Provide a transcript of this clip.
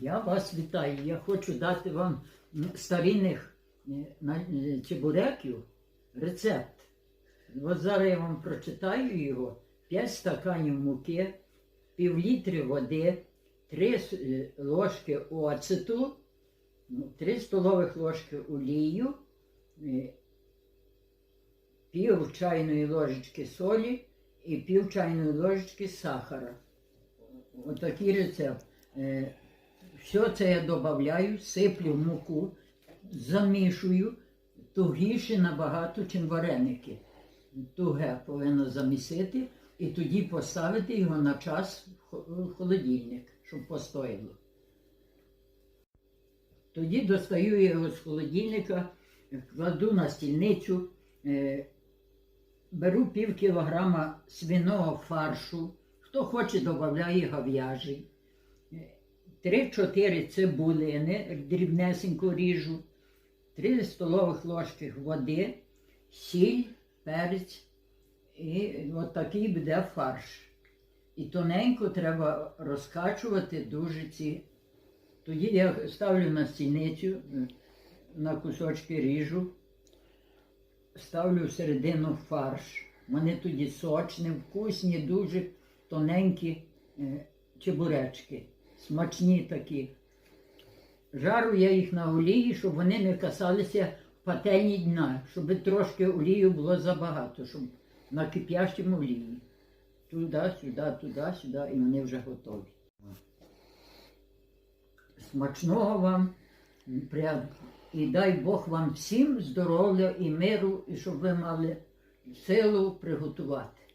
Я вас вітаю. Я хочу дати вам старинних е, е, чебуреків рецепт. От зараз я вам прочитаю його. 5 стаканів муки, пів літри води, 3 ложки оцету, 3 столових ложки олію, е, пів чайної ложечки солі і пів чайної ложечки сахара. Отакий рецепт. Все це я додаю, сиплю в муку, замішую, тугіше набагато, чим вареники. Туге повинно замісити і тоді поставити його на час в хо- холодильник, щоб постояло. Тоді достаю його з холодильника, кладу на стільницю, е, беру пів кілограма свиного фаршу. Хто хоче, додає говяжий. 3-4 цибулини, дрібнесенько ріжу, 3 столових ложки води, сіль, перець і от такий буде фарш. І тоненько треба розкачувати дуже ці. Тоді я ставлю на стільницю, е, на кусочки ріжу, ставлю всередину фарш. Вони тоді сочні, вкусні, дуже тоненькі е, чебуречки, смачні такі. Жару я їх на олії, щоб вони не касалися пательні дна, щоб трошки олію було забагато, щоб на кип'ящому олії. Туди, сюди, туди, сюди, і вони вже готові. Смачного вам прям. І дай Бог вам всім здоров'я і миру, і щоб ви мали силу приготувати.